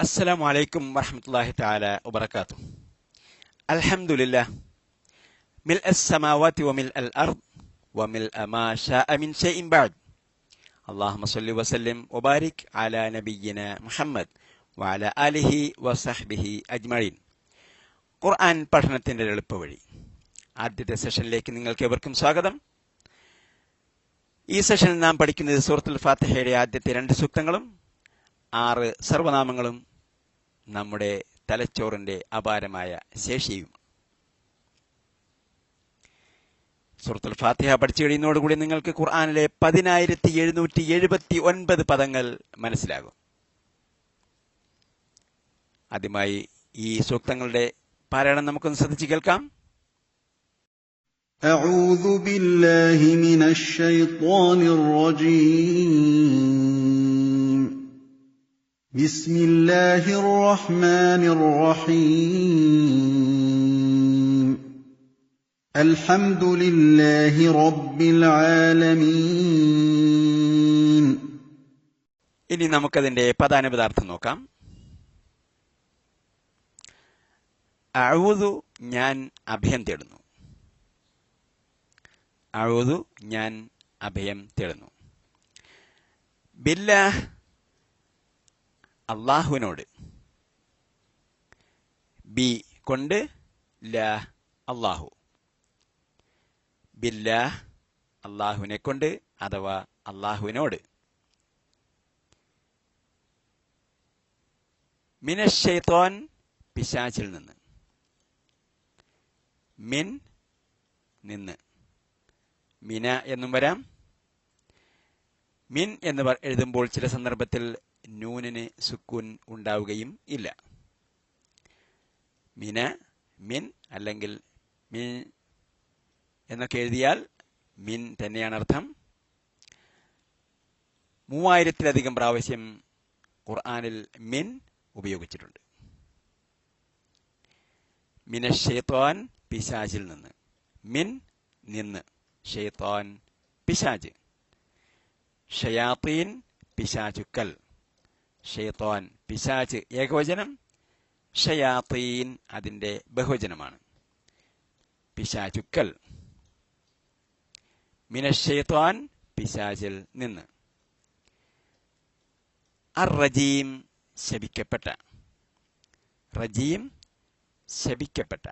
അസ്സലാം വലൈക്കും വറഹമത്തല്ലാഹി താല വബർക്കാത്തു അൽഹംദുലില്ല മിൽ അസ്സമാവാത്തി വമിൽ അൽ അർദ് വമിൽ അമാ ഷാഅ മിൻ ഷൈഇൻ ബഅദ്. അല്ലാഹുമ്മ മസല്ലി വസല്ലിം വബാരിക് അലാ നബിയിന മുഹമ്മദ് വഅല ആലിഹി വസഹ്ബിഹി അജ്മഈൻ. ഖുർആൻ പഠനത്തിന്റെ എളുപ്പവഴി. ആദ്യത്തെ സെഷനിലേക്ക് നിങ്ങൾക്ക് ഏവർക്കും സ്വാഗതം. ഈ സെഷനിൽ നാം പഠിക്കുന്നത് സൂറത്തുൽ ഫാത്തിഹയുടെ ആദ്യത്തെ രണ്ട് സൂക്തങ്ങളും ആറ് സർവനാമങ്ങളും നമ്മുടെ തലച്ചോറിന്റെ അപാരമായ ശേഷിയും സൂറത്തുൽ ഫാത്തിഹ പഠിച്ചു കഴിയുന്നതോടുകൂടി നിങ്ങൾക്ക് ഖുർആാനിലെ പതിനായിരത്തി എഴുന്നൂറ്റി എഴുപത്തി ഒൻപത് പദങ്ങൾ മനസ്സിലാകും ആദ്യമായി ഈ സൂക്തങ്ങളുടെ പാരായണം നമുക്കൊന്ന് ശ്രദ്ധിച്ചു കേൾക്കാം أعوذ بالله من الشيطان الرجيم بسم الله الرحمن الرحيم الحمد لله رب العالمين ഇനി നമുക്കതിന്റെ പദാനുപദാർത്ഥം നോക്കാം അഴുതു ഞാൻ അഭയം തേടുന്നു അഴുതു ഞാൻ അഭയം തേടുന്നു ബില്ലാ അള്ളാഹുവിനോട്. ബി കൊണ്ട് ല അള്ളാഹു. ബില്ലാ അള്ളാഹുവിനെ കൊണ്ട് അഥവാ അള്ളാഹുവിനോട്. മിനഷെയ്ത്തോൻ പിശാചിൽ നിന്ന്. മിൻ നിന്ന്. മിന എന്നും വരാം. മിൻ എന്ന് എഴുതുമ്പോൾ ചില സന്ദർഭത്തിൽ നൂനിന് സുക്കൂൻ ഉണ്ടാവുകയും ഇല്ല. മിന മിൻ അല്ലെങ്കിൽ മിൻ എന്നൊക്കെ എഴുതിയാൽ മിൻ തന്നെയാണ് അർത്ഥം. മൂവായിരത്തിലധികം പ്രാവശ്യം ഖുർആാനിൽ മിൻ ഉപയോഗിച്ചിട്ടുണ്ട്. മിന ഷെയ്ത്തോൻ പിശാജിൽ നിന്ന്. മിൻ നിന്ന്. ഷെയ്ത്തോൻ പിശാജ് ഷയാത്തീൻ പിശാചുക്കൽ. ഷെയ്ത്താൻ പിശാച്ച് ഏകവചനം ഷയാത്തീൻ അതിന്റെ ബഹുവചനമാണ്. പിശാചുക്കൽ. മിനഷെയ്ത്തോൻ പിശാചിൽ നിന്ന്. അർ റജീം ശപിക്കപ്പെട്ട. റജീം ശപിക്കപ്പെട്ട.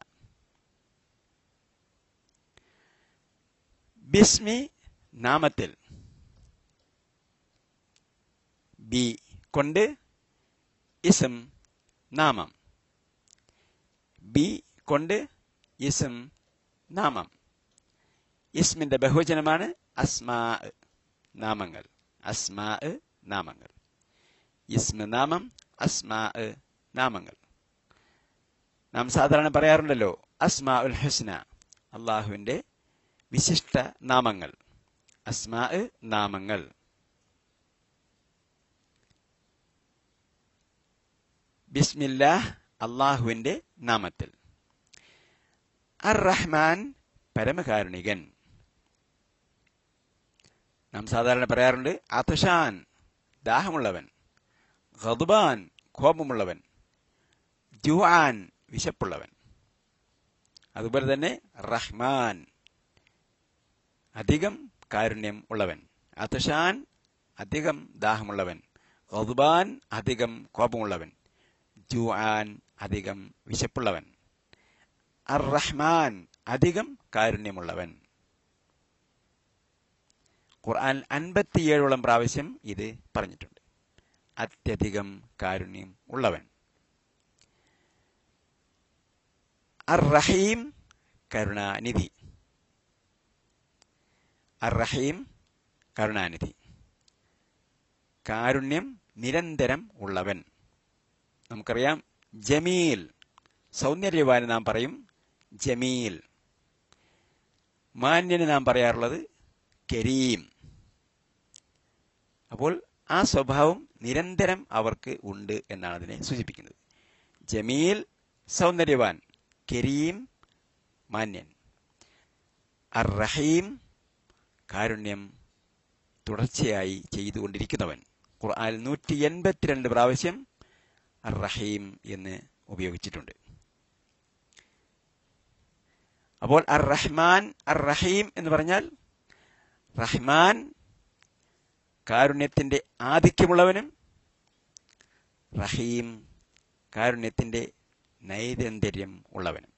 ബിസ്മി നാമത്തിൽ. ബി കൊണ്ട് ഇസം നാമം. ബി കൊണ്ട് ഇസം നാമം. ഇസ്മിന്റെ ബഹുവചനമാണ് അസ്മാ നാമങ്ങൾ. അസ്മാ നാമങ്ങൾ. ഇസ്മ നാമം അസ്മാ നാമങ്ങൾ. നാം സാധാരണ പറയാറുണ്ടല്ലോ അസ്മാ ഉൽ ഹുസ്ന അള്ളാഹുവിന്റെ വിശിഷ്ട നാമങ്ങൾ. അസ്മാ നാമങ്ങൾ. ബിസ്മില്ലാഹ് അള്ളാഹുവിന്റെ നാമത്തിൽ. അർ റഹ്മാൻ പരമകാരുണികൻ. നാം സാധാരണ പറയാറുണ്ട് അതഷാൻ ദാഹമുള്ളവൻ. ഖതുബാൻ കോപമുള്ളവൻ. ജുആൻ വിശപ്പുള്ളവൻ. അതുപോലെ തന്നെ റഹ്മാൻ അധികം കാരുണ്യം ഉള്ളവൻ. അതഷാൻ അധികം ദാഹമുള്ളവൻ. ഖതുബാൻ അധികം കോപമുള്ളവൻ. ജുആൻ അധികം വിശപ്പുള്ളവൻ. അർ റഹ്മാൻ അധികം കാരുണ്യമുള്ളവൻ. ഖുർആൻ അൻപത്തിയേഴോളം പ്രാവശ്യം ഇത് പറഞ്ഞിട്ടുണ്ട്. അത്യധികം കാരുണ്യം ഉള്ളവൻ. അർ റഹീം കരുണാനിധി. അർ റഹീം കരുണാനിധി. കാരുണ്യം നിരന്തരം ഉള്ളവൻ. നമുക്കറിയാം. ജമീൽ. സൗന്ദര്യവാന് നാം പറയും ജമീൽ. മാന്യന് നാം പറയാറുള്ളത് കരീം. അപ്പോൾ ആ സ്വഭാവം നിരന്തരം അവർക്ക് ഉണ്ട് എന്നാണ് അതിനെ സൂചിപ്പിക്കുന്നത്. ജമീൽ സൗന്ദര്യവാൻ കരീം മാന്യൻ. അർ റഹീം കാരുണ്യം തുടർച്ചയായി ചെയ്തുകൊണ്ടിരിക്കുന്നവൻ. നൂറ്റി എൺപത്തിരണ്ട് പ്രാവശ്യം അർ റഹീം എന്ന് ഉപയോഗിച്ചിട്ടുണ്ട്. അപ്പോൾ അർ റഹ്മാൻ അർ റഹീം എന്ന് പറഞ്ഞാൽ റഹ്മാൻ കാരുണ്യത്തിന്റെ ആധിക്യമുള്ളവനും റഹീം കാരുണ്യത്തിന്റെ നൈരന്തര്യം ഉള്ളവനും.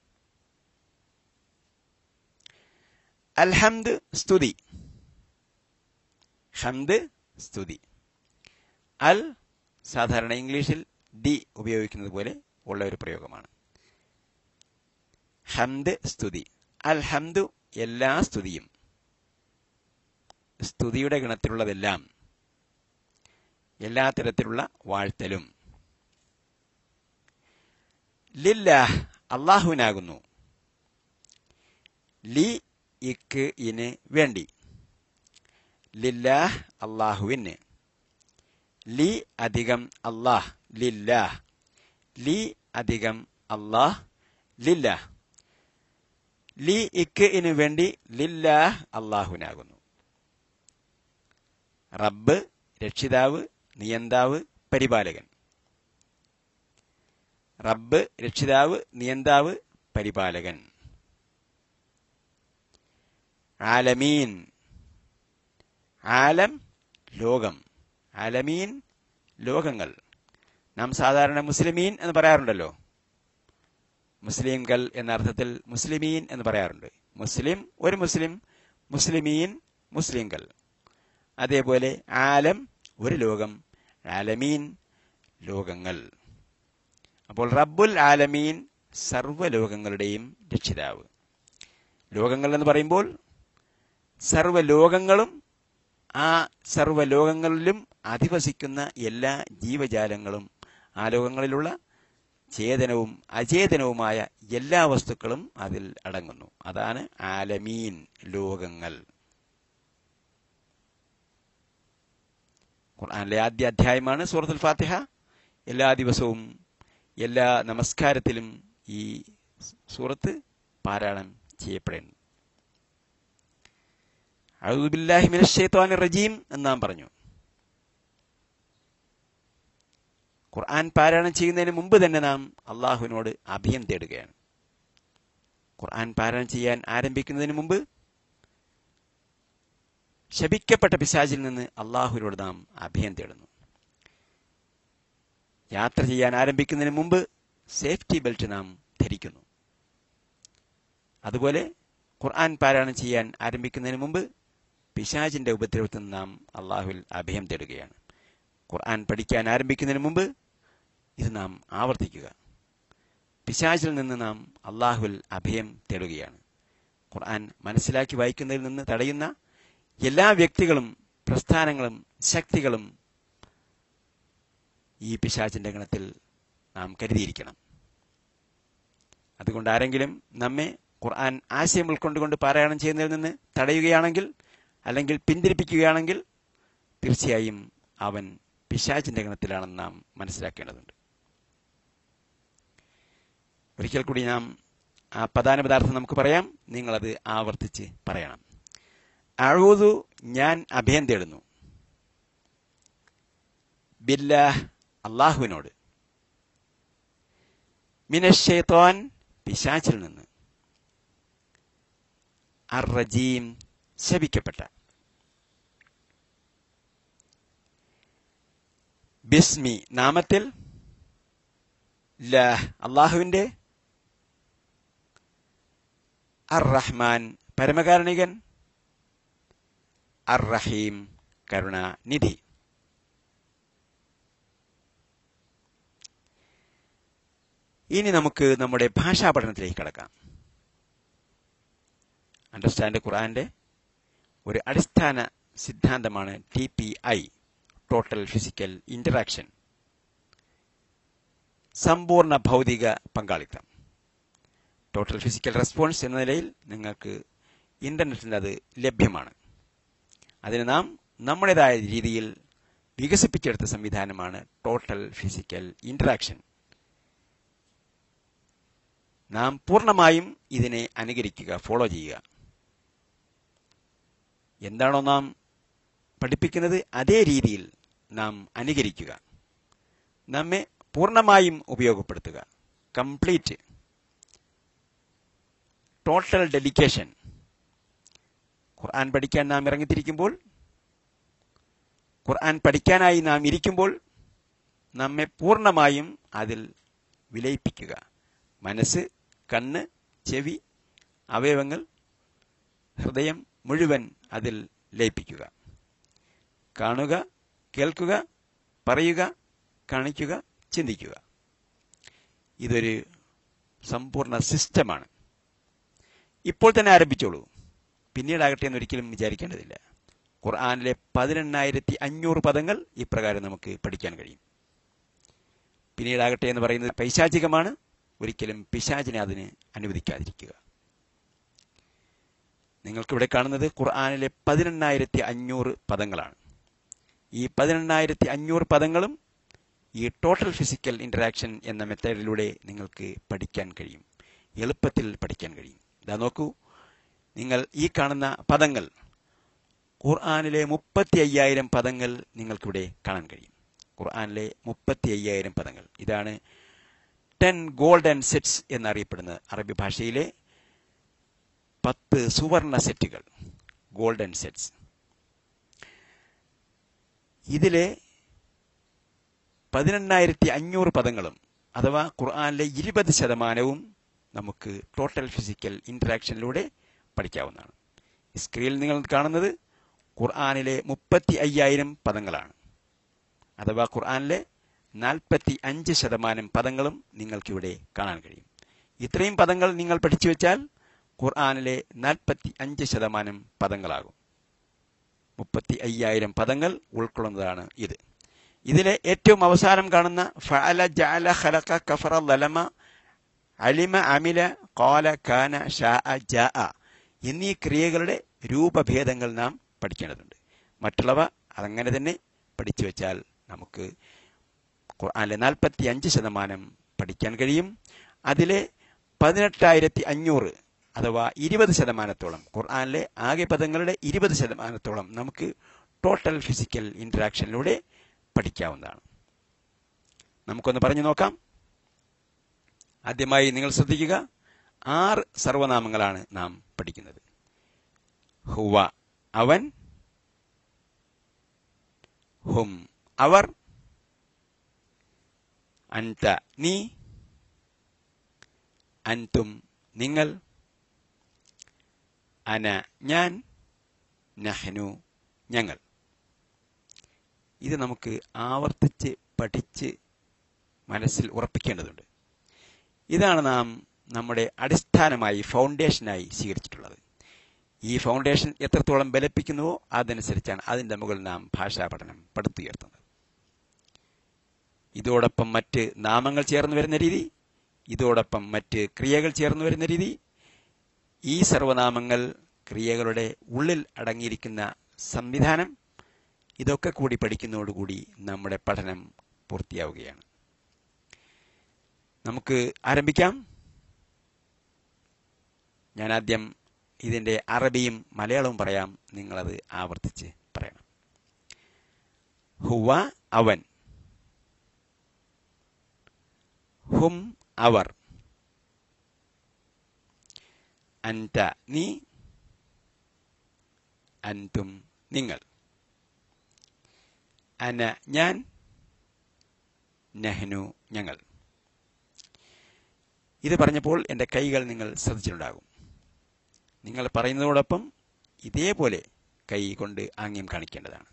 അൽഹംദ് സ്തുതി. ഹംദ് സ്തുതി. അൽ സാധാരണ ഇംഗ്ലീഷിൽ ഡി ഉപയോഗിക്കുന്നത് പോലെ ഉള്ള ഒരു പ്രയോഗമാണ്. ഹംദ് സ്തുതി. അൽ ഹംദു എല്ലാ സ്തുതിയും. സ്തുതിയുടെ ഗണത്തിലുള്ളതെല്ലാം. എല്ലാ തരത്തിലുള്ള വാഴ്ത്തലും. ലില്ലാഹ് അള്ളാഹുവിനാകുന്നു. ലി ഇക്ക് ഇന് വേണ്ടി. ലില്ലാഹ് അള്ളാഹുവിന്. ലി അധികം അള്ളാഹ് ലില്ലാഹ്. ലി അധികം അള്ളാഹ് ലില്ലാ ലി ഇക്ക് ഇന് വേണ്ടി ലില്ലാ അള്ളാഹുവിനാകുന്നു റബ്ബ് രക്ഷിതാവ് നിയന്താവ് പരിപാലകൻ. റബ്ബ് രക്ഷിതാവ് നിയന്താവ് പരിപാലകൻ. ആലമീൻ. ആലം ലോകം. ആലമീൻ ലോകങ്ങൾ. നാം സാധാരണ മുസ്ലിമീൻ എന്ന് പറയാറുണ്ടല്ലോ. മുസ്ലിംകൾ എന്ന അർത്ഥത്തിൽ മുസ്ലിമീൻ എന്ന് പറയാറുണ്ട്. മുസ്ലിം ഒരു മുസ്ലിം മുസ്ലിമീൻ മുസ്ലിംകൾ. അതേപോലെ ആലം ഒരു ലോകം. ആലമീൻ ലോകങ്ങൾ. അപ്പോൾ റബ്ബുൽ ആലമീൻ സർവലോകങ്ങളുടെയും രക്ഷിതാവ്. ലോകങ്ങൾ എന്ന് പറയുമ്പോൾ സർവലോകങ്ങളും ആ സർവലോകങ്ങളിലും അധിവസിക്കുന്ന എല്ലാ ജീവജാലങ്ങളും ആ ലോകങ്ങളിലുള്ള ചേതനവും അചേതനവുമായ എല്ലാ വസ്തുക്കളും അതിൽ അടങ്ങുന്നു. അതാണ് ആലമീൻ ലോകങ്ങൾ. ഖുർആാനിലെ ആദ്യ അധ്യായമാണ് സൂറത്തുൽ ഫാത്തിഹ. എല്ലാ ദിവസവും എല്ലാ നമസ്കാരത്തിലും ഈ സൂറത്ത് പാരായണം ചെയ്യപ്പെടുന്നു. അഴുബില്ലാഹിമിൻ റജീം എന്ന് നാം പറഞ്ഞു. ഖുർആൻ പാരായണം ചെയ്യുന്നതിന് മുമ്പ് തന്നെ നാം അള്ളാഹുവിനോട് അഭയം തേടുകയാണ്. ഖുർആൻ പാരായണം ചെയ്യാൻ ആരംഭിക്കുന്നതിന് മുമ്പ് ശപിക്കപ്പെട്ട പിശാചിൽ നിന്ന് അള്ളാഹുവിനോട് നാം അഭയം തേടുന്നു. യാത്ര ചെയ്യാൻ ആരംഭിക്കുന്നതിന് മുമ്പ് സേഫ്റ്റി ബെൽറ്റ് നാം ധരിക്കുന്നു. അതുപോലെ ഖുർആൻ പാരായണം ചെയ്യാൻ ആരംഭിക്കുന്നതിന് മുമ്പ് പിശാചിന്റെ ഉപദ്രവത്തിൽ നിന്ന് നാം അള്ളാഹുവിൽ അഭയം തേടുകയാണ്. ഖുർആൻ പഠിക്കാൻ ആരംഭിക്കുന്നതിന് മുമ്പ് ഇത് നാം ആവർത്തിക്കുക. പിശാചിൽ നിന്ന് നാം അള്ളാഹുവിൽ അഭയം തേടുകയാണ്. ഖുർആൻ മനസ്സിലാക്കി വായിക്കുന്നതിൽ നിന്ന് തടയുന്ന എല്ലാ വ്യക്തികളും പ്രസ്ഥാനങ്ങളും ശക്തികളും ഈ പിശാചിന്റെ ഗണത്തിൽ നാം കരുതിയിരിക്കണം. അതുകൊണ്ട് ആരെങ്കിലും നമ്മെ ഖുർആൻ ആശയം ഉൾക്കൊണ്ടുകൊണ്ട് പാരായണം ചെയ്യുന്നതിൽ നിന്ന് തടയുകയാണെങ്കിൽ അല്ലെങ്കിൽ പിന്തിരിപ്പിക്കുകയാണെങ്കിൽ തീർച്ചയായും അവൻ പിശാചിന്റെ ഗണത്തിലാണെന്ന് നാം മനസ്സിലാക്കേണ്ടതുണ്ട്. ഒരിക്കൽ കൂടി നാം ആ പ്രധാന പദാർത്ഥം നമുക്ക് പറയാം. നിങ്ങളത് ആവർത്തിച്ച് പറയണം. അഴൂതു ഞാൻ അഭയം തേടുന്നു. ബില്ലാഹ് അള്ളാഹുവിനോട് മിനഷേത്തോൻ പിശാച്ചിൽ നിന്ന്. അർറജീം ശപിക്കപ്പെട്ട. ബിസ്മി നാമത്തിൽ. അള്ളാഹുവിന്റെ അർ റഹ്മാൻ പരമകാരുണികൻ. അർ റഹീം കരുണാനിധി. ഇനി നമുക്ക് നമ്മുടെ ഭാഷാ പഠനത്തിലേക്ക് കടക്കാം. അണ്ടർസ്റ്റാൻഡ് ഖുറാന്റെ ഒരു അടിസ്ഥാന സിദ്ധാന്തമാണ് T P I total physical interaction സമ്പൂർണ ഭൗതിക പങ്കാളിത്തം. ടോട്ടൽ ഫിസിക്കൽ റെസ്പോൺസ് എന്ന നിലയിൽ നിങ്ങൾക്ക് ഇന്റർനെറ്റിൽ അത് ലഭ്യമാണ്. അതിന് നാം നമ്മുടേതായ രീതിയിൽ വികസിപ്പിച്ചെടുത്ത സംവിധാനമാണ് ടോട്ടൽ ഫിസിക്കൽ ഇന്ററാക്ഷൻ നാം പൂർണമായും ഇതിനെ അനുകരിക്കുക ഫോളോ ചെയ്യുക. എന്താണോ നാം പഠിപ്പിക്കുന്നത് അതേ രീതിയിൽ നാം അനുകരിക്കുക. നമ്മെ പൂർണമായും ഉപയോഗപ്പെടുത്തുക. കംപ്ലീറ്റ് ടോട്ടൽ ഡെഡിക്കേഷൻ ഖുർആൻ പഠിക്കാൻ നാം ഇറങ്ങിത്തിരിക്കുമ്പോൾ ഖുർആൻ പഠിക്കാനായി നാം ഇരിക്കുമ്പോൾ നമ്മെ പൂർണമായും അതിൽ വിലയിപ്പിക്കുക. മനസ്സ് കണ്ണ് ചെവി അവയവങ്ങൾ ഹൃദയം മുഴുവൻ അതിൽ ലയിപ്പിക്കുക. കാണുക കേൾക്കുക പറയുക കാണിക്കുക ചിന്തിക്കുക. ഇതൊരു സമ്പൂർണ സിസ്റ്റമാണ്. ഇപ്പോൾ തന്നെ ആരംഭിച്ചോളൂ. പിന്നീടാകട്ടെ എന്ന് ഒരിക്കലും വിചാരിക്കേണ്ടതില്ല. ഖുർആാനിലെ പതിനെണ്ണായിരത്തി അഞ്ഞൂറ് പദങ്ങൾ ഇപ്രകാരം നമുക്ക് പഠിക്കാൻ കഴിയും. പിന്നീടാകട്ടെ എന്ന് പറയുന്നത് പൈശാചികമാണ്. ഒരിക്കലും പിശാചിനെ അതിന് അനുവദിക്കാതിരിക്കുക. നിങ്ങൾക്കിവിടെ കാണുന്നത് ഖുർആാനിലെ പതിനെണ്ണായിരത്തി അഞ്ഞൂറ് പദങ്ങളാണ്. ഈ പതിനെണ്ണായിരത്തി അഞ്ഞൂറ് പദങ്ങളും ഈ ടോട്ടൽ ഫിസിക്കൽ ഇന്ററാക്ഷൻ എന്ന മെത്തേഡിലൂടെ നിങ്ങൾക്ക് പഠിക്കാൻ കഴിയും. എളുപ്പത്തിൽ പഠിക്കാൻ കഴിയും. ഇതാ നോക്കൂ. നിങ്ങൾ ഈ കാണുന്ന പദങ്ങൾ ഖുർആാനിലെ മുപ്പത്തി അയ്യായിരം പദങ്ങൾ നിങ്ങൾക്കിവിടെ കാണാൻ കഴിയും. ഖുർആാനിലെ മുപ്പത്തി അയ്യായിരം പദങ്ങൾ. ഇതാണ് ടെൻ ഗോൾഡൻ സെറ്റ്സ് എന്നറിയപ്പെടുന്നത് അറബി ഭാഷയിലെ പത്ത് സുവർണ സെറ്റുകൾ. Golden sets. ഇതിലെ പതിനെണ്ണായിരത്തി അഞ്ഞൂറ് പദങ്ങളും അഥവാ ഖുർആാനിലെ ഇരുപത് ശതമാനവും നമുക്ക് ടോട്ടൽ ഫിസിക്കൽ ഇൻട്രാക്ഷനിലൂടെ പഠിക്കാവുന്നതാണ്. സ്ക്രീനിൽ നിങ്ങൾ കാണുന്നത് ഖുർആാനിലെ മുപ്പത്തി അയ്യായിരം പദങ്ങളാണ്. അഥവാ ഖുർആാനിലെ നാൽപ്പത്തി അഞ്ച് ശതമാനം പദങ്ങളും നിങ്ങൾക്കിവിടെ കാണാൻ കഴിയും. ഇത്രയും പദങ്ങൾ നിങ്ങൾ പഠിച്ചു വെച്ചാൽ ഖുർആാനിലെ നാൽപ്പത്തി അഞ്ച് ശതമാനം പദങ്ങളാകും. മുപ്പത്തി അയ്യായിരം പദങ്ങൾ ഉൾക്കൊള്ളുന്നതാണ് ഇത്. ഇതിലെ ഏറ്റവും അവസാനം കാണുന്ന ഫഅല ജഅല ഖലഖ കഫറ ലലമ അലിമ അമില കോല കാന ഷാ ജാ എന്നീ ക്രിയകളുടെ രൂപഭേദങ്ങൾ നാം പഠിക്കേണ്ടതുണ്ട്. മറ്റുള്ളവ അതങ്ങനെ തന്നെ പഠിച്ചു വെച്ചാൽ നമുക്ക് ഖുർആനിലെ നാൽപ്പത്തി അഞ്ച് ശതമാനം പഠിക്കാൻ കഴിയും. അതിലെ പതിനെട്ടായിരത്തി അഞ്ഞൂറ് അഥവാ ഇരുപത് ശതമാനത്തോളം ഖുർആാനിലെ ആകെ പദങ്ങളുടെ ഇരുപത് ശതമാനത്തോളം നമുക്ക് ടോട്ടൽ ഫിസിക്കൽ ഇന്ററാക്ഷനിലൂടെ പഠിക്കാവുന്നതാണ്. നമുക്കൊന്ന് പറഞ്ഞു നോക്കാം. ആദ്യമായി നിങ്ങൾ ശ്രദ്ധിക്കുക. ആറ് സർവനാമങ്ങളാണ് നാം പഠിക്കുന്നത്. ഹുവ അവൻ. ഹും അവർ. അൻത നീ. അൻതും നിങ്ങൾ. അന ഞാൻ. നഹ്നു ഞങ്ങൾ. ഇത് നമുക്ക് ആവർത്തിച്ച് പഠിച്ച് മനസ്സിൽ ഉറപ്പിക്കേണ്ടതുണ്ട്. ഇതാണ് നാം നമ്മുടെ അടിസ്ഥാനമായി ഫൗണ്ടേഷനായി സ്വീകരിച്ചിട്ടുള്ളത്. ഈ ഫൗണ്ടേഷൻ എത്രത്തോളം ബലപ്പിക്കുന്നുവോ അതനുസരിച്ചാണ് അതിന്റെ മുകളിൽ നാം ഭാഷാ പഠനം പടുത്തുയർത്തുന്നത്. ഇതോടൊപ്പം മറ്റ് നാമങ്ങൾ ചേർന്ന് വരുന്ന രീതി ഇതോടൊപ്പം മറ്റ് ക്രിയകൾ ചേർന്ന് വരുന്ന രീതി ഈ സർവനാമങ്ങൾ ക്രിയകളുടെ ഉള്ളിൽ അടങ്ങിയിരിക്കുന്ന സംവിധാനം ഇതൊക്കെ കൂടി പഠിക്കുന്നതോടുകൂടി നമ്മുടെ പഠനം പൂർത്തിയാവുകയാണ്. നമുക്ക് ആരംഭിക്കാം. ഞാൻ ആദ്യം ഇതിന്റെ അറബിയും മലയാളവും പറയാം. നിങ്ങളത് ആവർത്തിച്ച് പറയണം. ഹുവ അവൻ. ഹും അവർ. അൻത നീ. അൻതും നിങ്ങൾ. അന ഞാൻ. നെഹ്നു ഞങ്ങൾ. ഇത് പറഞ്ഞപ്പോൾ എന്റെ കൈകൾ നിങ്ങൾ ശ്രദ്ധിച്ചിട്ടുണ്ടാകും. നിങ്ങൾ പറയുന്നതോടൊപ്പം ഇതേപോലെ കൈ കൊണ്ട് ആംഗ്യം കാണിക്കേണ്ടതാണ്.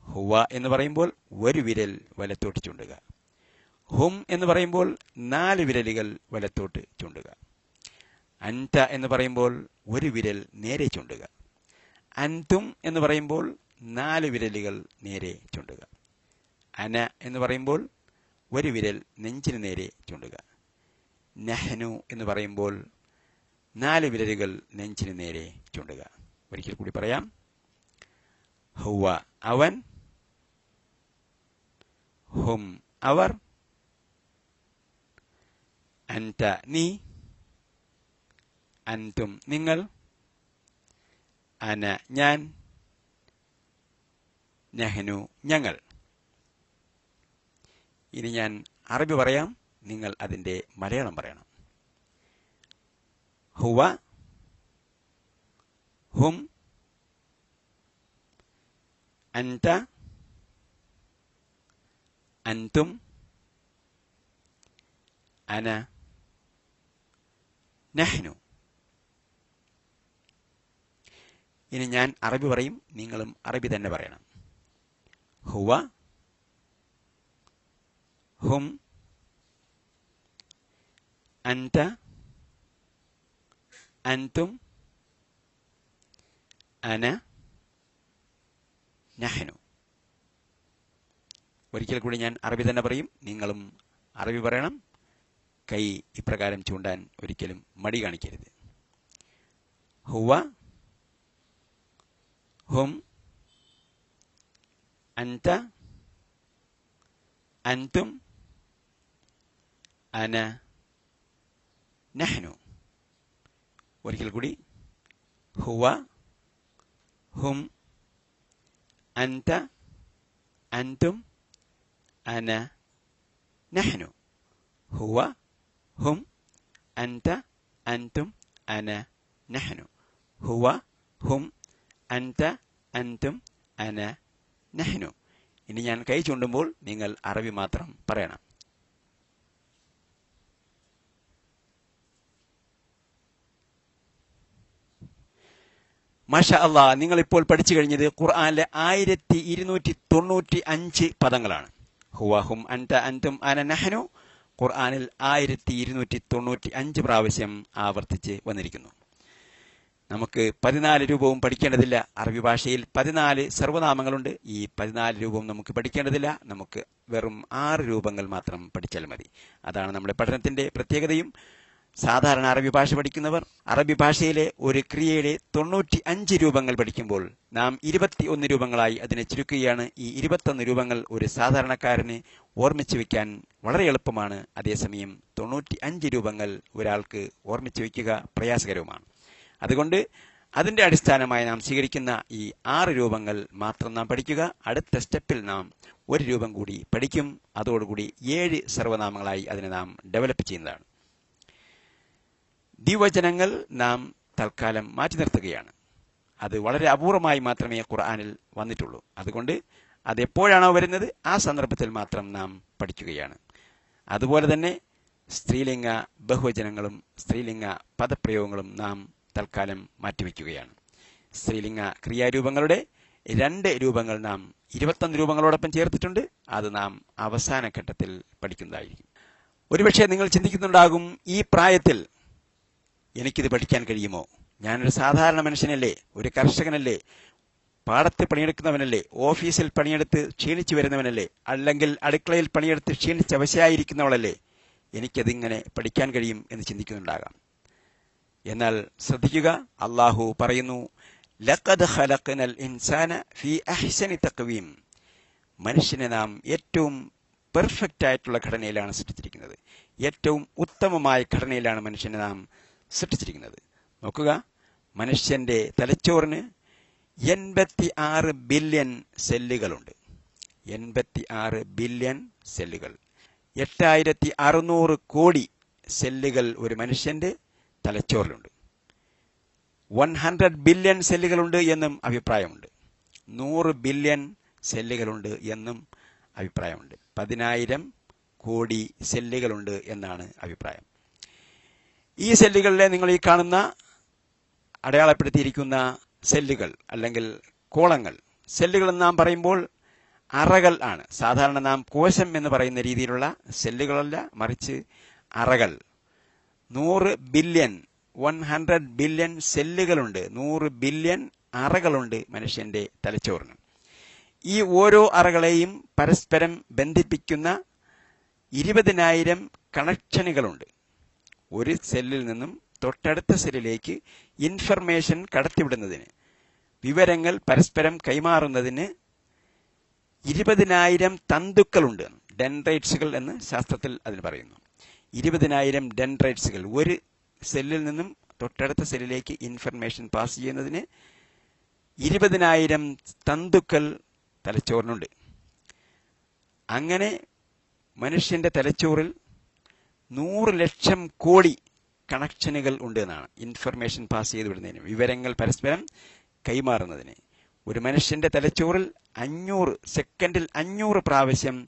ഹുവ എന്ന് പറയുമ്പോൾ ഒരു വിരൽ വലത്തോട്ട് ചൂണ്ടുക. ഹും എന്ന് പറയുമ്പോൾ നാല് വിരലുകൾ വലത്തോട്ട് ചൂണ്ടുക. അൻത എന്ന് പറയുമ്പോൾ ഒരു വിരൽ നേരെ ചൂണ്ടുക. അൻതും എന്ന് പറയുമ്പോൾ നാല് വിരലുകൾ നേരെ ചൂണ്ടുക. അന എന്ന് പറയുമ്പോൾ ഒരു വിരൽ നെഞ്ചിന് നേരെ ചൂണ്ടുക. നഹ്നു എന്ന് പറയുമ്പോൾ നാല് വിരലുകൾ നെഞ്ചിന് നേരെ ചൂണ്ടുക. ഒരിക്കൽ കൂടി പറയാം. ഹുവ അവൻ ഹും അവർ അന്റ നീ അൻതും നിങ്ങൾ അന ഞാൻ നഹ്നു ഞങ്ങൾ. ഇനി ഞാൻ അറബി പറയാം. നിങ്ങൾ അതിന്റെ മലയാളം പറയണം. ഹുവ ഹും അൻത അൻതും അന നഹ്നു. ഇനി ഞാൻ അറബി പറയും നിങ്ങളും അറബി തന്നെ പറയണം. ഹുവ ഹും അൻത അന്തും അന നഹ്നു. ഒരിക്കൽ കൂടി ഞാൻ അറബി തന്നെ പറയും. നിങ്ങളും അറബി പറയണം. കൈ ഇപ്രകാരം ചൂണ്ടാൻ ഒരിക്കലും മടി കാണിക്കരുത്. ഹുവ ഹും അന്ത അന്തും അന നഹ്നു ഒരിക്കൽ കൂടി. ഹുവ ഹും അൻത അൻതും അന നഹ്നു. ഹുവ ഹും അൻത അൻതും അന നഹ്നു. ഹുവ ഹും അൻത അൻതും അന നഹ്നു. ഇനി ഞാൻ കൈ ചൂണ്ടുമ്പോൾ നിങ്ങൾ അറബി മാത്രം പറയണം. മാഷ അള്ളാ നിങ്ങൾ ഇപ്പോൾ പഠിച്ചു കഴിഞ്ഞത് ഖുർആാനിലെ ആയിരത്തി ഇരുന്നൂറ്റി തൊണ്ണൂറ്റി അഞ്ച് പദങ്ങളാണ്. ഹുവഹും അൻത അൻതും അന നഹനു. ഖുർആാനിൽ ആയിരത്തി ഇരുന്നൂറ്റി തൊണ്ണൂറ്റി അഞ്ച് പ്രാവശ്യം ആവർത്തിച്ച് വന്നിരിക്കുന്നു. നമുക്ക് പതിനാല് രൂപവും പഠിക്കേണ്ടതില്ല. അറബി ഭാഷയിൽ പതിനാല് സർവനാമങ്ങളുണ്ട് ഈ പതിനാല് രൂപവും നമുക്ക് പഠിക്കേണ്ടതില്ല. നമുക്ക് വെറും ആറ് രൂപങ്ങൾ മാത്രം പഠിച്ചാൽ മതി. അതാണ് നമ്മുടെ പഠനത്തിന്റെ പ്രത്യേകതയും. സാധാരണ അറബി ഭാഷ പഠിക്കുന്നവർ അറബി ഭാഷയിലെ ഒരു ക്രിയയുടെ തൊണ്ണൂറ്റി അഞ്ച് രൂപങ്ങൾ പഠിക്കുമ്പോൾ നാം ഇരുപത്തി ഒന്ന് രൂപങ്ങളായി അതിനെ ചുരുക്കുകയാണ്. ഈ ഇരുപത്തൊന്ന് രൂപങ്ങൾ ഒരു സാധാരണക്കാരന് ഓർമ്മിച്ചു വെക്കാൻ വളരെ എളുപ്പമാണ്. അതേസമയം തൊണ്ണൂറ്റി അഞ്ച് രൂപങ്ങൾ ഒരാൾക്ക് ഓർമ്മിച്ചു വയ്ക്കുക പ്രയാസകരവുമാണ്. അതുകൊണ്ട് അതിന്റെ അടിസ്ഥാനമായി നാം സ്വീകരിക്കുന്ന ഈ ആറ് രൂപങ്ങൾ മാത്രം നാം പഠിക്കുക. അടുത്ത സ്റ്റെപ്പിൽ നാം ഒരു രൂപം കൂടി പഠിക്കും. അതോടുകൂടി ഏഴ് സർവനാമങ്ങളായി അതിനെ നാം ഡെവലപ്പ് ചെയ്യുന്നതാണ്. ദ്വിവചനങ്ങൾ നാം തൽക്കാലം മാറ്റി നിർത്തുകയാണ്. അത് വളരെ അപൂർവമായി മാത്രമേ ഖുർആാനിൽ വന്നിട്ടുള്ളൂ. അതുകൊണ്ട് അതെപ്പോഴാണോ വരുന്നത് ആ സന്ദർഭത്തിൽ മാത്രം നാം പഠിക്കുകയാണ്. അതുപോലെ തന്നെ സ്ത്രീലിംഗ ബഹുവചനങ്ങളും സ്ത്രീലിംഗ പദപ്രയോഗങ്ങളും നാം തൽക്കാലം മാറ്റിവെക്കുകയാണ്. സ്ത്രീലിംഗ ക്രിയാരൂപങ്ങളുടെ രണ്ട് രൂപങ്ങൾ നാം ഇരുപത്തൊന്ന് രൂപങ്ങളോടൊപ്പം ചേർത്തിട്ടുണ്ട്. അത് നാം അവസാന ഘട്ടത്തിൽ പഠിക്കുന്നതായിരിക്കും. ഒരുപക്ഷെ നിങ്ങൾ ചിന്തിക്കുന്നുണ്ടാകും ഈ പ്രായത്തിൽ എനിക്കിത് പഠിക്കാൻ കഴിയുമോ? ഞാനൊരു സാധാരണ മനുഷ്യനല്ലേ ഒരു കർഷകനല്ലേ പാടത്ത് പണിയെടുക്കുന്നവനല്ലേ ഓഫീസിൽ പണിയെടുത്ത് ക്ഷീണിച്ചു വരുന്നവനല്ലേ അല്ലെങ്കിൽ അടുക്കളയിൽ പണിയെടുത്ത് ക്ഷീണിച്ച് അവശയായിരിക്കുന്നവളല്ലേ എനിക്കതിങ്ങനെ പഠിക്കാൻ കഴിയും എന്ന് ചിന്തിക്കുന്നുണ്ടാകാം. എന്നാൽ ശ്രദ്ധിക്കുക അള്ളാഹു പറയുന്നു ലഖദ് ഇൻസാന അഹ്സനി തഖ്വീം. മനുഷ്യനെ നാം ഏറ്റവും പെർഫെക്റ്റ് ആയിട്ടുള്ള ഘടനയിലാണ് സൃഷ്ടിച്ചിരിക്കുന്നത്. ഏറ്റവും ഉത്തമമായ ഘടനയിലാണ് മനുഷ്യനെ നാം സൃഷ്ടിച്ചിരിക്കുന്നത്. നോക്കുക. മനുഷ്യന്റെ തലച്ചോറിന് എൺപത്തി ആറ് ബില്യൺ സെല്ലുകളുണ്ട്. എൺപത്തി ആറ് ബില്യൺ സെല്ലുകൾ. എട്ടായിരത്തി അറുന്നൂറ് കോടി സെല്ലുകൾ ഒരു മനുഷ്യന്റെ തലച്ചോറിലുണ്ട്. വൺ ഹൺഡ്രഡ് ബില്യൺ സെല്ലുകളുണ്ട് എന്നും അഭിപ്രായമുണ്ട്. നൂറ് ബില്യൺ സെല്ലുകളുണ്ട് എന്നും അഭിപ്രായമുണ്ട്. പതിനായിരം കോടി സെല്ലുകളുണ്ട് എന്നാണ് അഭിപ്രായം. ഈ സെല്ലുകളിലെ നിങ്ങൾ ഈ കാണുന്ന അടയാളപ്പെടുത്തിയിരിക്കുന്ന സെല്ലുകൾ അല്ലെങ്കിൽ കോളങ്ങൾ. സെല്ലുകൾ നാം പറയുമ്പോൾ അറകൾ ആണ്. സാധാരണ നാം കോശം എന്ന് പറയുന്ന രീതിയിലുള്ള സെല്ലുകളല്ല മറിച്ച് അറകൾ. നൂറ് ബില്യൺ വൺ ഹൺഡ്രഡ് ബില്യൺ സെല്ലുകളുണ്ട്. നൂറ് ബില്യൺ അറകളുണ്ട് മനുഷ്യന്റെ തലച്ചോറിന്. ഈ ഓരോ അറകളെയും പരസ്പരം ബന്ധിപ്പിക്കുന്ന ഇരുപതിനായിരം കണക്ഷനുകളുണ്ട്. ഒരു സെല്ലിൽ നിന്നും തൊട്ടടുത്ത സെല്ലിലേക്ക് ഇൻഫർമേഷൻ കടത്തിവിടുന്നതിന് വിവരങ്ങൾ പരസ്പരം കൈമാറുന്നതിന് ഇരുപതിനായിരം തന്തുക്കളുണ്ട്. ഡെൻഡ്രൈറ്റ്സുകൾ എന്ന് ശാസ്ത്രത്തിൽ അതിന് പറയുന്നു. ഇരുപതിനായിരം ഡെൻഡ്രൈറ്റ്സുകൾ. ഒരു സെല്ലിൽ നിന്നും തൊട്ടടുത്ത സെല്ലിലേക്ക് ഇൻഫർമേഷൻ പാസ് ചെയ്യുന്നതിന് ഇരുപതിനായിരം തന്തുക്കൾ തലച്ചോറിനുണ്ട്. അങ്ങനെ മനുഷ്യന്റെ തലച്ചോറിൽ നൂറ് ലക്ഷം കോടി കണക്ഷനുകൾ ഉണ്ട് എന്നാണ് ഇൻഫർമേഷൻ പാസ് ചെയ്ത് വിടുന്നതിന് വിവരങ്ങൾ പരസ്പരം കൈമാറുന്നതിന്. ഒരു മനുഷ്യന്റെ തലച്ചോറിൽ അഞ്ഞൂറ് സെക്കൻഡിൽ അഞ്ഞൂറ് പ്രാവശ്യം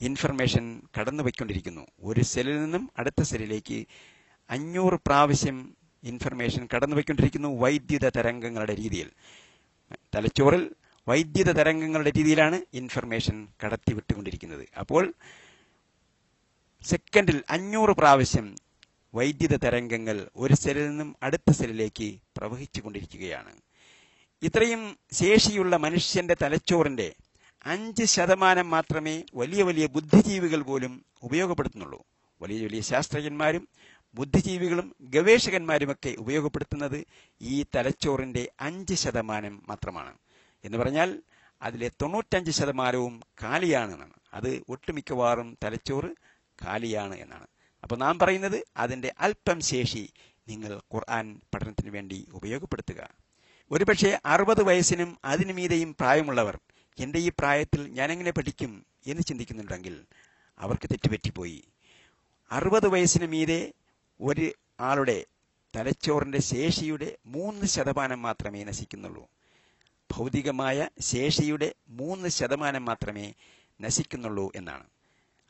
ഇൻഫർമേഷൻ കടന്നു പോയിക്കൊണ്ടിരിക്കുന്നു ഒരു സെല്ലിൽ നിന്നും അടുത്ത സെല്ലിലേക്ക് അഞ്ഞൂറ് പ്രാവശ്യം ഇൻഫർമേഷൻ കടന്നു പോയിക്കൊണ്ടിരിക്കുന്നു വൈദ്യുത തരംഗങ്ങളുടെ രീതിയിൽ. തലച്ചോറിൽ വൈദ്യുത തരംഗങ്ങളുടെ രീതിയിലാണ് ഇൻഫർമേഷൻ കടത്തിവിട്ടുകൊണ്ടിരിക്കുന്നത്. അപ്പോൾ സെക്കൻഡിൽ അഞ്ഞൂറ് പ്രാവശ്യം വൈദ്യുത തരംഗങ്ങൾ ഒരു സെല്ലിൽ നിന്നും അടുത്ത സെല്ലിലേക്ക് പ്രവഹിച്ചു കൊണ്ടിരിക്കുകയാണ് ഇത്രയും ശേഷിയുള്ള മനുഷ്യന്റെ തലച്ചോറിന്റെ അഞ്ച് ശതമാനം മാത്രമേ വലിയ വലിയ ബുദ്ധിജീവികൾ പോലും ഉപയോഗപ്പെടുത്തുന്നുള്ളൂ. വലിയ വലിയ ശാസ്ത്രജ്ഞന്മാരും ബുദ്ധിജീവികളും ഗവേഷകന്മാരുമൊക്കെ ഉപയോഗപ്പെടുത്തുന്നത് ഈ തലച്ചോറിന്റെ അഞ്ച് ശതമാനം മാത്രമാണ്. എന്ന് പറഞ്ഞാൽ അതിലെ തൊണ്ണൂറ്റഞ്ച് ശതമാനവും കാലിയാണെന്നാണ്. അത് ഒട്ടുമിക്കവാറും തലച്ചോറ് കാലിയാണ് എന്നാണ്. അപ്പൊ നാം പറയുന്നത് അതിന്റെ അല്പം ശേഷി നിങ്ങൾ ഖുർആൻ പഠനത്തിന് വേണ്ടി ഉപയോഗപ്പെടുത്തുക. ഒരുപക്ഷെ അറുപത് വയസ്സിനും അതിനു മീതെയും പ്രായമുള്ളവർ എന്റെ ഈ പ്രായത്തിൽ ഞാനെങ്ങനെ പഠിക്കും എന്ന് ചിന്തിക്കുന്നുണ്ടെങ്കിൽ അവർക്ക് തെറ്റുപറ്റിപ്പോയി. അറുപത് വയസ്സിന് മീതെ ഒരു ആളുടെ തലച്ചോറിന്റെ ശേഷിയുടെ മൂന്ന് ശതമാനം മാത്രമേ നശിക്കുന്നുള്ളൂ. ഭൗതികമായ ശേഷിയുടെ മൂന്ന് ശതമാനം മാത്രമേ നശിക്കുന്നുള്ളൂ എന്നാണ്.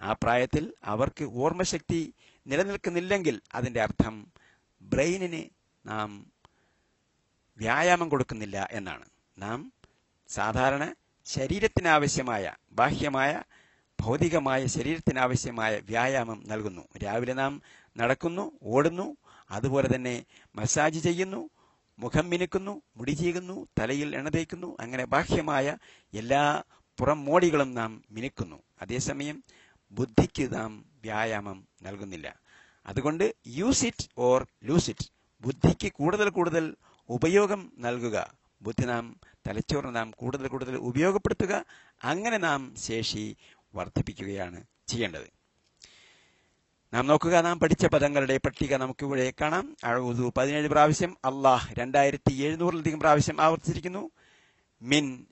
ആ പ്രായത്തിൽ അവർക്ക് ഓർമ്മശക്തി നിലനിൽക്കുന്നില്ലെങ്കിൽ അതിന്റെ അർത്ഥം ബ്രെയിനിന് നാം വ്യായാമം കൊടുക്കുന്നില്ല എന്നാണ്. നാം സാധാരണ ശരീരത്തിനാവശ്യമായ ബാഹ്യമായ ഭൗതികമായ ശരീരത്തിനാവശ്യമായ വ്യായാമം നൽകുന്നു. രാവിലെ നാം നടക്കുന്നു ഓടുന്നു അതുപോലെ തന്നെ മസാജ് ചെയ്യുന്നു മുഖം മിനുക്കുന്നു മുടി ചീകുന്നു തലയിൽ എണ്ണ തേക്കുന്നു അങ്ങനെ ബാഹ്യമായ എല്ലാ പുറം മോടികളും നാം മിനുക്കുന്നു. അതേസമയം ബുദ്ധിക്ക് നാം വ്യായാമം നൽകുന്നില്ല. അതുകൊണ്ട് use it or lose it ബുദ്ധിക്ക് കൂടുതൽ കൂടുതൽ ഉപയോഗം നൽകുക. ബുദ്ധി നാം തലച്ചോറിന് നാം കൂടുതൽ കൂടുതൽ ഉപയോഗപ്പെടുത്തുക. അങ്ങനെ നാം ശേഷി വർദ്ധിപ്പിക്കുകയാണ് ചെയ്യേണ്ടത്. നാം നോക്കുക നാം പഠിച്ച പദങ്ങളുടെ പട്ടിക നമുക്ക് ഇവിടെ കാണാം. അഴുതു പതിനേഴ് പ്രാവശ്യം. അള്ളാഹ് രണ്ടായിരത്തി എഴുന്നൂറിലധികം പ്രാവശ്യം ആവർത്തിച്ചിരിക്കുന്നു. മിൻ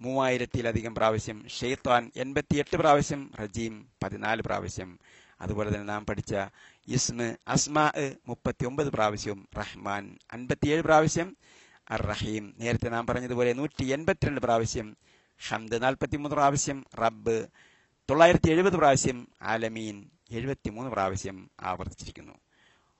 മൂവായിരത്തിലധികം പ്രാവശ്യം ഷെയ്ത്താൻ എൺപത്തിയെട്ട് പ്രാവശ്യം റജീം പതിനാല് പ്രാവശ്യം. അതുപോലെ തന്നെ നാം പഠിച്ച ഇസ്മ അസ്മാ മുപ്പത്തി ഒമ്പത് പ്രാവശ്യവും റഹ്മാൻ അൻപത്തിയേഴ് പ്രാവശ്യം അർ റഹീം നേരത്തെ നാം പറഞ്ഞതുപോലെ നൂറ്റി എൺപത്തിരണ്ട് പ്രാവശ്യം ഹംദ് നാൽപ്പത്തിമൂന്ന് പ്രാവശ്യം റബ്ബ് തൊള്ളായിരത്തി എഴുപത് പ്രാവശ്യം ആലമീൻ എഴുപത്തിമൂന്ന് പ്രാവശ്യം ആവർത്തിച്ചിരിക്കുന്നു.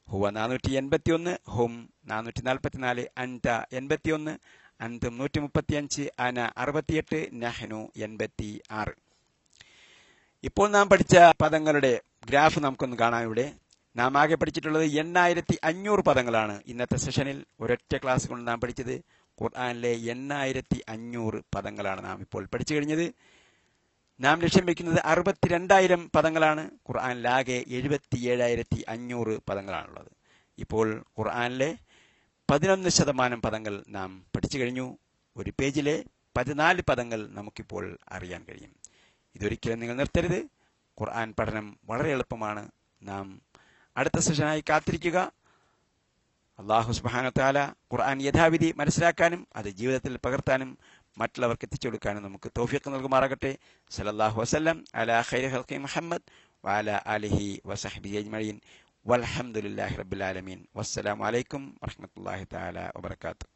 ഹുവ നാനൂറ്റി എൺപത്തി ഒന്ന് ഹും നാനൂറ്റി നാൽപ്പത്തിനാല് അൻത എൺപത്തിയൊന്ന് അൻതും നൂറ്റി മുപ്പത്തിയഞ്ച് അന അറുപത്തിയെട്ട് നഹ്നു എൺപത്തി ആറ് ഇപ്പോൾ നാം പഠിച്ച പദങ്ങളുടെ ഗ്രാഫ് നമുക്കൊന്ന് കാണാം ഇവിടെ നാം ആകെ പഠിച്ചിട്ടുള്ളത് എണ്ണായിരത്തി അഞ്ഞൂറ് പദങ്ങളാണ് ഇന്നത്തെ സെഷനിൽ ഒരൊറ്റ ക്ലാസ് കൊണ്ട് നാം പഠിച്ചത്. ഖുർആാനിലെ എണ്ണായിരത്തി അഞ്ഞൂറ് പദങ്ങളാണ് നാം ഇപ്പോൾ പഠിച്ചു കഴിഞ്ഞത്. നാം ലക്ഷ്യം വെക്കുന്നത് അറുപത്തിരണ്ടായിരം പദങ്ങളാണ്. ഖുർആാനിലാകെ എഴുപത്തി ഏഴായിരത്തി അഞ്ഞൂറ് പദങ്ങളാണുള്ളത്. ഇപ്പോൾ ഖുർആാനിലെ പതിനൊന്ന് ശതമാനം പദങ്ങൾ നാം പഠിച്ചു കഴിഞ്ഞു. ഒരു പേജിലെ പതിനാല് പദങ്ങൾ നമുക്കിപ്പോൾ അറിയാൻ കഴിയും. ഇതൊരിക്കലും നിങ്ങൾ നിർത്തരുത്. ഖുർആൻ പഠനം വളരെ എളുപ്പമാണ്. നാം അടുത്ത സെഷനായി കാത്തിരിക്കുക. അള്ളാഹു സുബാനത്താല ഖുർആൻ യഥാവിധി മനസ്സിലാക്കാനും അത് ജീവിതത്തിൽ പകർത്താനും മറ്റുള്ളവർക്ക് എത്തിച്ചു കൊടുക്കാനും നമുക്ക് തോഫിക്ക് നൽകുമാറാകട്ടെ. സലല്ലാഹു വസ്ലം അല ഖൈർ ഹൽക്കി മുഹമ്മദ് വാല അലിഹി വസഹബി അജ്മീൻ വൽഹമുല്ലാഹി റബുലാലമീൻ വസ്സലാമലൈക്കും വർഹമത്തല്ലാഹി താല വബർക്കാത്തു